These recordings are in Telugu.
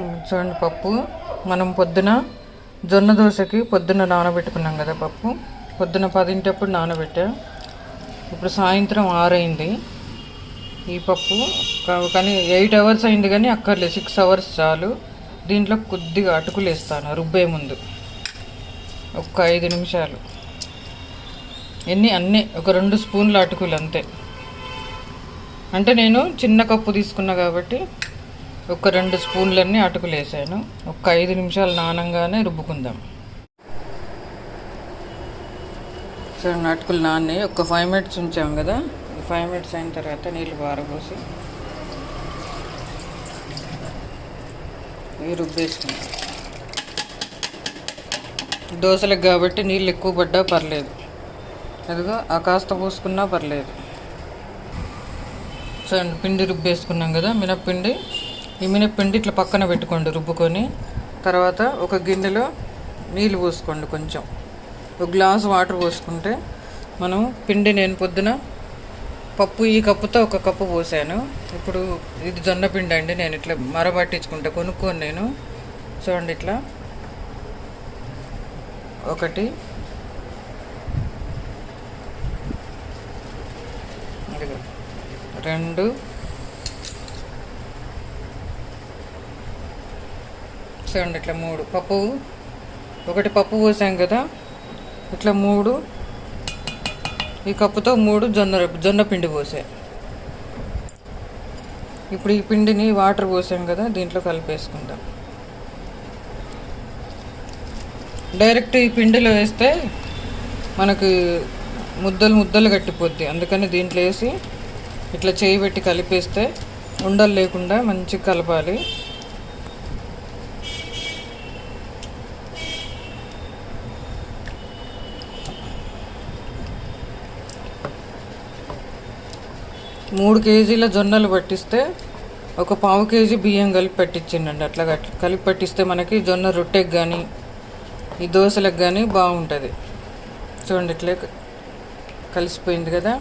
చూడండి పప్పు. మనం పొద్దున జొన్న దోశకి పొద్దున నానబెట్టుకున్నాం కదా పప్పు. పొద్దున పదింటప్పుడు నానబెట్టా. ఇప్పుడు సాయంత్రం ఆరైంది. ఈ పప్పు కానీ ఎయిట్ అవర్స్ అయింది కానీ అక్కర్లేదు. సిక్స్ అవర్స్ చాలు. దీంట్లో కొద్దిగా అటుకులు వేస్తాను రుబ్బే ముందు. ఒక ఐదు నిమిషాలు. ఎన్ని? అన్నీ. ఒక రెండు స్పూన్ల అటుకులు అంతే. అంటే నేను చిన్న కప్పు తీసుకున్నా కాబట్టి ఒక రెండు స్పూన్లన్నీ అటుకులు వేసాను. ఒక ఐదు నిమిషాలు నానంగానే రుబ్బుకుందాం. చూడండి అటుకులు నాని ఒక ఫైవ్ మినిట్స్ ఉంచాం కదా. ఫైవ్ మినిట్స్ అయిన తర్వాత నీళ్ళు పారబోసి ఇవి రుబ్బేసుకుందాం. దోశలకు కాబట్టి నీళ్ళు ఎక్కువ పడ్డా పర్లేదు. అదిగో ఆ కాస్త పోసుకున్నా పర్లేదు. సో పిండి రుబ్బేసుకున్నాం కదా మినప్పిండి ఈ మినప్పిండి ఇట్లా పక్కన పెట్టుకోండి రుబ్బుకొని. తర్వాత ఒక గిన్నెలో నీళ్ళు పోసుకోండి కొంచెం. ఒక గ్లాస్ వాటర్ పోసుకుంటే మనం పిండి నేను పొద్దున పప్పు ఈ కప్పుతో ఒక కప్పు పోసాను. ఇప్పుడు ఇది జొన్న పిండి అండి నేను ఇట్లా మరబట్టించుకుంటా కొనుక్కోను నేను. చూడండి ఇట్లా. ఒకటి. రెండు. చూడండి ఇట్లా మూడు పప్పు. ఒకటి పప్పు పోసాం కదా ఇట్లా మూడు. ఈ కప్పుతో మూడు జొన్న జొన్న పిండి పోసా. ఇప్పుడు ఈ పిండిని వాటర్ పోసాం కదా దీంట్లో కలిపేసుకుందాం. డైరెక్ట్ ఈ పిండిలో వేస్తే మనకు ముద్దలు ముద్దలు కట్టిపోద్ది అందుకని దీంట్లో వేసి ఇట్లా చేయి పెట్టి కలిపేస్తే ఉండలు లేకుండా మంచిగా కలపాలి. మూడు కేజీల జొన్నలు పట్టిస్తే ఒక పావు కేజీ బియ్యం కలిపి పట్టించిండండి అట్లా కలిపి పట్టిస్తే మనకి జొన్న రొట్టెకి కానీ ఈ దోశలకు కానీ బాగుంటుంది. చూడండి ఇట్లా కలిసిపోయింది కదా.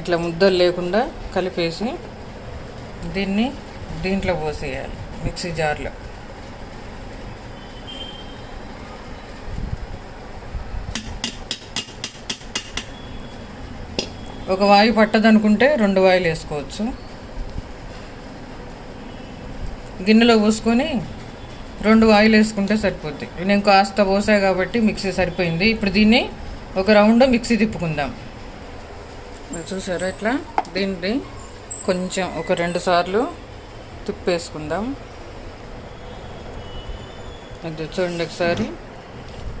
ఇట్లా ముద్దలు లేకుండా కలిపేసి దీన్ని దీంట్లో పోసేయాలి మిక్సీ జార్లో. ఒక వాయి పట్టదనుకుంటే రెండు వాయిలు వేసుకోవచ్చు. గిన్నెలో పోసుకొని రెండు వాయులు వేసుకుంటే సరిపోద్ది. నేను కాస్త పోసా కాబట్టి మిక్సీ సరిపోయింది. ఇప్పుడు దీన్ని ఒక రౌండ్ మిక్సీ తిప్పుకుందాం. మీరు చూసారా ఇట్లా? దీన్ని కొంచెం ఒక రెండు సార్లు తిప్పేసుకుందాం. అది చూడండి ఒకసారి.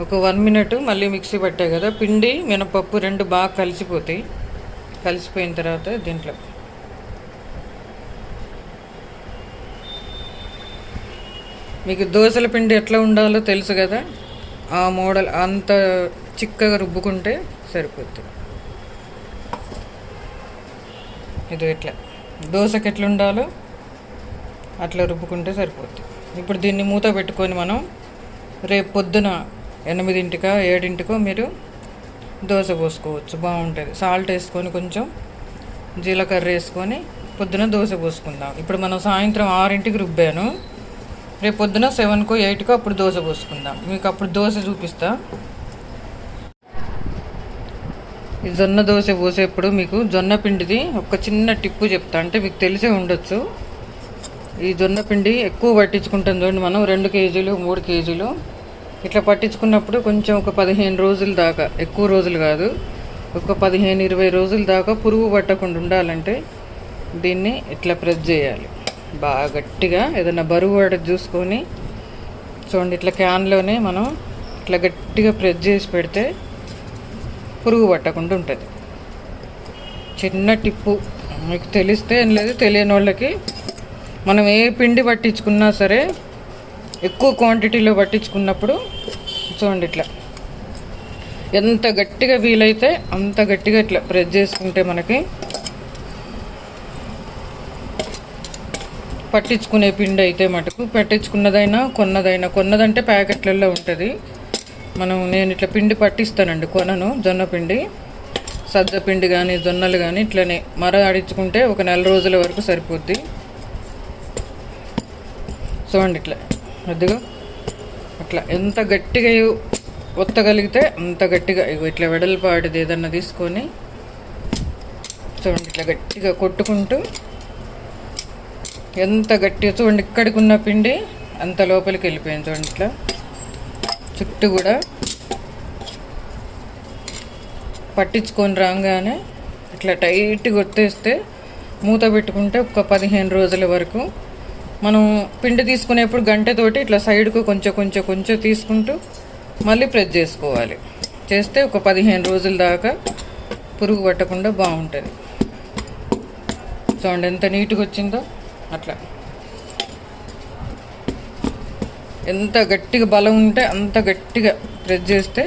ఒక వన్ మినిట్ మళ్ళీ మిక్సీ పట్టే కదా. పిండి మినపప్పు రెండు బాగా కలిసిపోతాయి. కలిసిపోయిన తర్వాత దీంట్లో. మీకు దోశల పిండి ఎట్లా ఉండాలో తెలుసు కదా? ఆ మోడల్ అంత చిక్కగా రుబ్బుకుంటే సరిపోద్ది. ఇది ఇట్లా. దోశకి ఎట్లా ఉండాలో అట్లా రుబ్బుకుంటే సరిపోతుంది ఇప్పుడు దీన్ని మూత పెట్టుకొని మనం రేపు పొద్దున ఎనిమిదింటికా ఏడింటికో మీరు దోశ పోసుకోవచ్చు బాగుంటుంది. సాల్ట్ వేసుకొని కొంచెం జీలకర్ర వేసుకొని పొద్దున దోశ పోసుకుందాం. ఇప్పుడు మనం సాయంత్రం ఆరింటికి రుబ్బాను. రేపు పొద్దున సెవెన్కో ఎయిట్కో అప్పుడు దోశ పోసుకుందాం. మీకు అప్పుడు దోశ చూపిస్తా. ఈ జొన్న దోశ పోసేప్పుడు మీకు జొన్న పిండిది ఒక చిన్న టిప్పు చెప్తా. అంటే మీకు తెలిసే ఉండొచ్చు. ఈ జొన్న పిండి ఎక్కువ పట్టించుకుంటాం చూడండి మనం రెండు కేజీలు మూడు కేజీలు. ఇట్లా పట్టించుకున్నప్పుడు కొంచెం ఒక పదిహేను రోజుల దాకా ఎక్కువ రోజులు కాదు ఒక పదిహేను ఇరవై రోజుల దాకా పురుగు పట్టకుండా ఉండాలంటే దీన్ని ఇట్లా ప్రెస్ చేయాలి. బాగా గట్టిగా ఏదైనా బరువు పడ చూసుకొని చూడండి ఇట్లా క్యాన్లోనే మనం ఇట్లా గట్టిగా ప్రెస్ చేసి పెడితే పురుగు పట్టకుండా ఉంటుంది. చిన్న టిప్పు మీకు తెలిస్తే ఏం లేదు తెలియని వాళ్ళకి మనం ఏ పిండి పట్టించుకున్నా సరే ఎక్కువ క్వాంటిటీలో పట్టించుకున్నప్పుడు చూడండి ఇట్లా. ఎంత గట్టిగా వీలైతే అంత గట్టిగా ఇట్లా ప్రెస్ చేసుకుంటే మనకి పట్టించుకునే పిండి అయితే మటుకు పట్టించుకున్నదైనా కొన్నదైనా కొన్నదంటే ప్యాకెట్లలో ఉంటుంది. మనం నేను ఇట్లా పిండి పట్టిస్తానండి కొనను జొన్న పిండి సజ్జ పిండి కానీ జొన్నలు కానీ ఇట్లనే మర ఆడించుకుంటే ఒక నెల రోజుల వరకు సరిపోద్ది. చూడండి ఇట్లా. అదిగో. అట్లా ఎంత గట్టిగా ఒత్తగలిగితే అంత గట్టిగా ఇగో ఇట్లా వెడల్పాటిది ఏదన్నా తీసుకొని చూడండి ఇట్లా గట్టిగా కొట్టుకుంటూ ఎంత గట్టిగా చూడండి ఇక్కడికి ఉన్న పిండి అంత లోపలికి వెళ్ళిపోయింది చూడండి ఇట్లా. చుట్టూ కూడా పట్టించుకొని రాగానే ఇట్లా టైట్గా ఒత్తేస్తే మూత పెట్టుకుంటే ఒక పదిహేను రోజుల వరకు మనం పిండి తీసుకునేప్పుడు గంటతోటి ఇట్లా సైడ్కు కొంచెం కొంచెం కొంచెం తీసుకుంటూ మళ్ళీ ప్రెస్ చేసుకోవాలి. చేస్తే ఒక పదిహేను రోజుల దాకా పురుగు పట్టకుండా బాగుంటుంది. చూడండి ఎంత నీట్గా వచ్చిందో అట్లా. ఎంత గట్టిగా బలం ఉంటే అంత గట్టిగా ప్రెస్ చేస్తే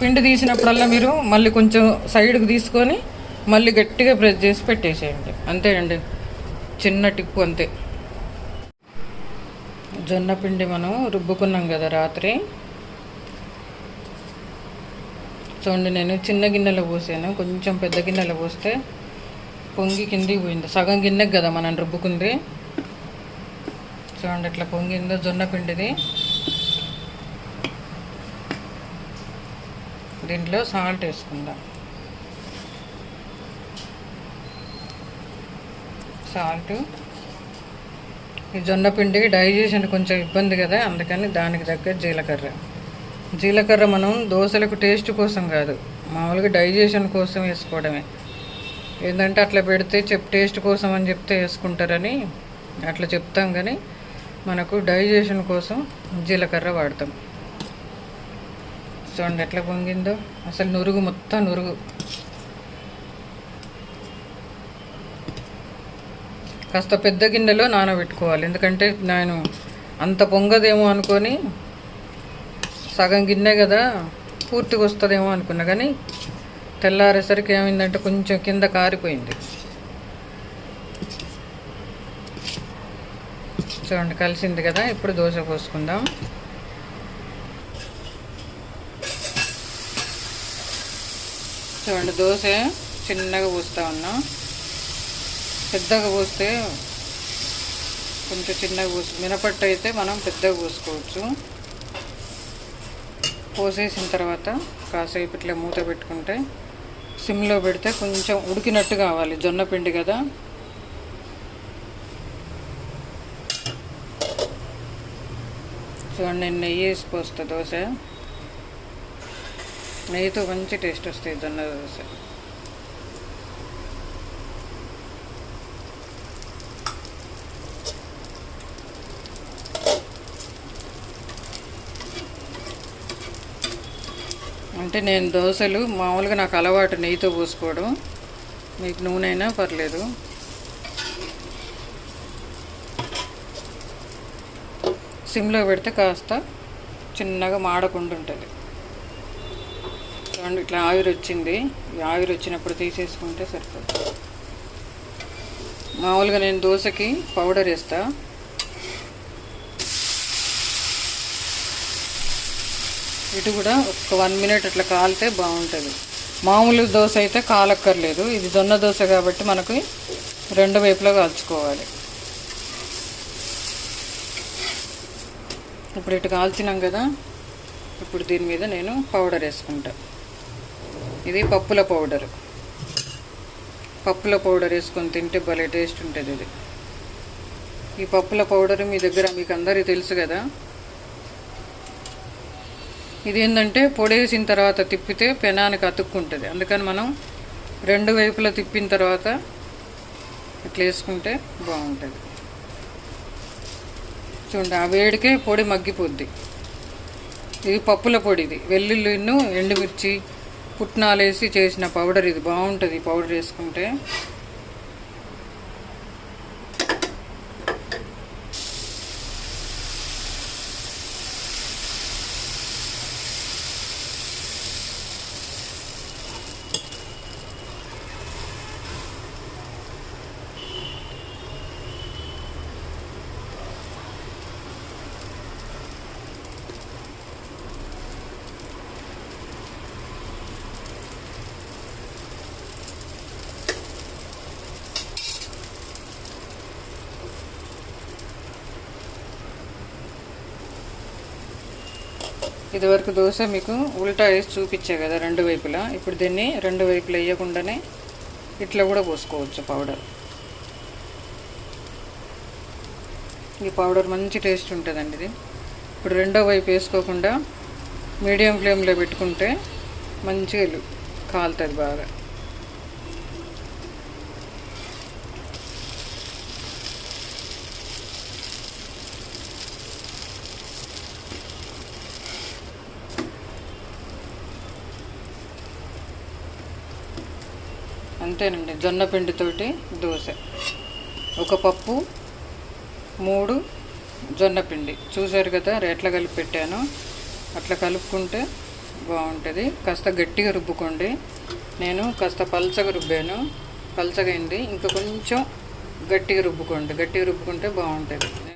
పిండి తీసినప్పుడల్లా మీరు మళ్ళీ కొంచెం సైడ్కి తీసుకొని మళ్ళీ గట్టిగా ప్రెస్ చేసి పెట్టేసేయండి. అంతేనండి. చిన్న టిప్పు అంతే. జొన్న పిండి మనం రుబ్బుకున్నాం కదా రాత్రి. చూడండి నేను చిన్న గిన్నెలో పోసాను. కొంచెం పెద్ద గిన్నెలో పోస్తే పొంగి కిందికి పోయింది. సగం గిన్నెకి కదా మనం రుబ్బుకుంది. చూడండి ఇట్లా పొంగిందో జొన్న పిండిది. దీంట్లో సాల్ట్ వేసుకుందాం. సాల్ట్. ఈ జొన్న పిండికి డైజెషన్ కొంచెం ఇబ్బంది కదా అందుకని దానికి తగ్గ జీలకర్ర. జీలకర్ర మనం దోశలకు టేస్ట్ కోసం కాదు మామూలుగా డైజెషన్ కోసం వేసుకోవడమే. ఏంటంటే అట్లా పెడితే చెప్ టేస్ట్ కోసం అని చెప్తే వేసుకుంటారని అట్లా చెప్తాం కానీ మనకు డైజెషన్ కోసం జీలకర్ర వాడతాం. చూడండి ఎట్లా పొంగిందో. అసలు నురుగు మొత్తం నురుగు. కాస్త పెద్ద గిన్నెలో నానబెట్టుకోవాలి. ఎందుకంటే నేను అంత పొంగదేమో అనుకొని సగం గిన్నె కదా పూర్తిగా వస్తుందేమో అనుకున్నా. కానీ తెల్లారేసరికి ఏమైందంటే కొంచెం కింద కారిపోయింది. చూడండి కలిసింది కదా. ఇప్పుడు దోశ పోసుకుందాం. చూడండి దోశ చిన్నగా పోస్తూ ఉన్నా. పెద్దగా పోస్తే కొంచెం చిన్నగా పోసు మినపట్టు అయితే మనం పెద్దగా పోసుకోవచ్చు. పోసేసిన తర్వాత కాసేపు ఇట్లా మూత పెట్టుకుంటే సిమ్లో పెడితే కొంచెం ఉడికినట్టు కావాలి. జొన్న పిండి కదా. చూడండి నేను నెయ్యి వేసి పోస్తా దోశ నెయ్యితో మంచి టేస్ట్ వస్తాయి జొన్న దోశ. అంటే నేను దోశలు మామూలుగా నాకు అలవాటు నెయ్యితో పోసుకోవడం. మీకు నూనె అయినా పర్లేదు. సిమ్లో పెడితే కాస్త చిన్నగా మాడకుండా ఉంటుంది. చూడండి ఇట్లా ఆవిరి వచ్చింది. ఈ ఆవిరి వచ్చినప్పుడు తీసేసుకుంటే సరిపోతుంది. మామూలుగా నేను దోశకి పౌడర్ వేస్తా. ఇటు కూడా ఒక వన్ మినిట్ అట్లా కాలితే బాగుంటుంది. మామూలు దోశ అయితే కాలక్కర్లేదు. ఇది జొన్న దోశ కాబట్టి మనకి రెండు వైపులో కాల్చుకోవాలి. ఇప్పుడు ఇటు కాల్చినాం కదా. ఇప్పుడు దీని మీద నేను పౌడర్ వేసుకుంటాను ఇది పప్పుల పౌడర్. పప్పుల పౌడర్ వేసుకొని తింటే భలే టేస్ట్ ఉంటుంది ఇది. ఈ పప్పుల పౌడర్ మీ దగ్గర మీకు అందరికీ తెలుసు కదా? ఇది ఏంటంటే పొడేసిన తర్వాత తిప్పితే పెనానికి అతుక్కుంటుంది. అందుకని మనం రెండు వైపులా తిప్పిన తర్వాత ఇట్లా వేసుకుంటే బాగుంటుంది. చూడండి ఆ వేడికే పొడి మగ్గిపోద్ది. ఇది పప్పుల పొడి ఇది. వెల్లుల్లిను ఎండుమిర్చి పుట్నాలు వేసి చేసిన పౌడర్ ఇది బాగుంటుంది పౌడర్ వేసుకుంటే. ఇదివరకు దోశ మీకు ఉల్టా వేసి చూపించే కదా రెండు వైపులా. ఇప్పుడు దీన్ని రెండు వైపులా వేయకుండానే ఇట్లా కూడా పోసుకోవచ్చు పౌడర్. ఈ పౌడర్ మంచి టేస్ట్ ఉంటుందండి ఇది. ఇప్పుడు రెండో వైపు వేసుకోకుండా మీడియం ఫ్లేమ్లో పెట్టుకుంటే మంచిగా కాలుతుంది బాగా. అంతేనండి జొన్న పిండితోటి దోశ. ఒక పప్పు మూడు జొన్న పిండి. చూసారు కదా ఎట్లా కలిపి పెట్టాను. అట్లా కలుపుకుంటే బాగుంటుంది. కాస్త గట్టిగా రుబ్బుకోండి. నేను కాస్త పల్చగా రుబ్బాను. పల్చగా అయింది. ఇంకా కొంచెం గట్టిగా రుబ్బుకోండి. గట్టిగా రుబ్బుకుంటే బాగుంటుంది.